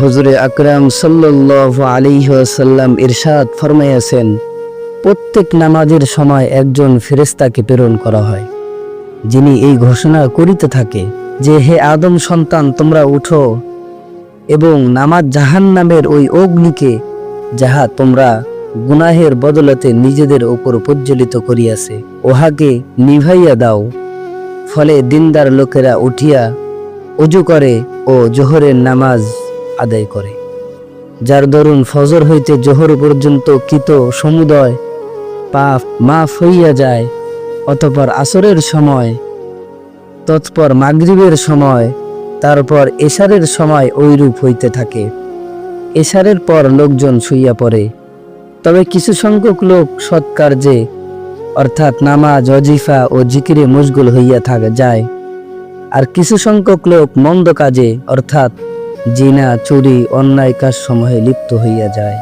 হুজুরে আকরাম সাল্লাল্লাহু আলাইহি ওয়াসাল্লাম ইরশাদ ফরমাইয়াছেন প্রত্যেক নামাজের সময় একজন ফেরেশতাকে প্রেরণ করা হয়। যিনি এই ঘোষণা করিতে থাকে যে, হে আদম সন্তান, তোমরা উঠো এবং নামাজ জাহান্নামের ওই অগ্নিকে, যাহা তোমরা গুনাহের বদলতে নিজেদের উপর প্রজ্বলিত করিয়াছে, উহাকে নিভাইয়া দাও। ফলে দিনদার লোকেরা উঠিয়া অজু করে ও জোহরের নামাজ আদায় করে। যার দরুন ফজর হইতে জোহর পর্যন্ত কৃত সমুদয় পাপ মাফ হইয়া যায়, অতপর আসরের সময়, তৎপর মাগরিবের সময়, তারপর এশারের সময় ঐরূপ হইতে থাকে। এশারের পর লোকজন শুইয়া পড়ে। তবে কিছু সংখ্যক লোক সৎকার্যে, অর্থাৎ নামাজ, অজিফা ও জিকিরে মশগুল হইয়া থাকে, যায়। আর কিছু সংখ্যক লোক মন্দ কাজে, অর্থাৎ জিনা, চুরি, অন্যায় কাজ সমূহে লিপ্ত হইয়া যায়।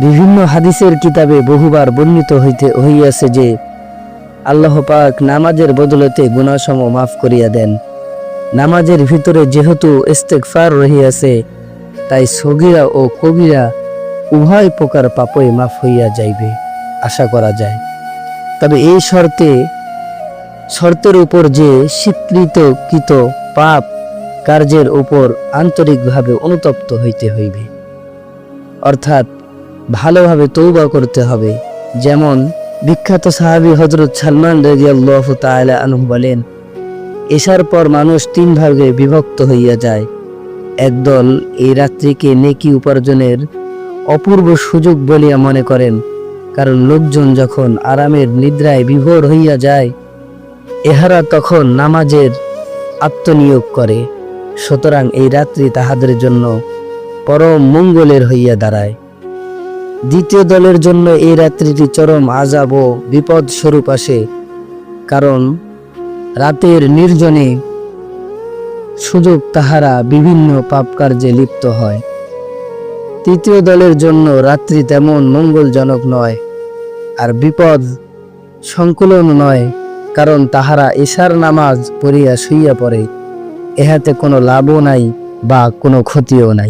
বিভিন্ন হাদিসের কিতাবে বহুবার বর্ণিত হইতে হইয়াছে যে, আল্লাহ পাক নামাজের বদলতে গুণাসম মাফ করিয়া দেন। নামাজের ভিতরে যেহেতু ইস্তেকফার রহিয়াছে, তাই সগিরা ও কবিরা উভয় প্রকার পাপই মাফ হইয়া যাইবে, আশা করা যায়। তবে এই শর্তে, শর্তের উপর যে স্বীকৃতকৃত পাপ কার্যের উপর আন্তরিকভাবে অনুতপ্ত হইতে হইবে। অর্থাৎ ভালোভাবে তৌবা করতে হবে, যেমন বিখ্যাত সাহাবী হজরত সালমান রাজিয়াল্লাহু তাআলা আনহু বলেন, এশার পর মানুষ তিন ভাগে বিভক্ত হইয়া যায়। একদল এই রাত্রিকে নেকি উপার্জনের অপূর্ব সুযোগ বলিয়া মনে করেন, কারণ লোকজন যখন আরামের নিদ্রায় বিভোর হইয়া যায়, এহারা তখন নামাজের আত্মনিয়োগ করে। সুতরাং এই রাত্রি তাহাদের জন্য পরম মঙ্গলের হইয়া দাঁড়ায়। দ্বিতীয় দলের জন্য এই রাত্রিটি চরম আজাব ও বিপদ স্বরূপ আসে, কারণ রাতের নির্জনে সুযোগ তাহারা বিভিন্ন পাপ কার্যে লিপ্ত হয়। তৃতীয় দলের জন্য রাত্রি তেমন মঙ্গলজনক নয়, আর বিপদ সংকুলন নয়, কারণ তাহারা ঈশার নামাজ পড়িয়া শুইয়া পড়ে। এহাতে কোনো লাভও নাই বা কোনো ক্ষতিও নাই।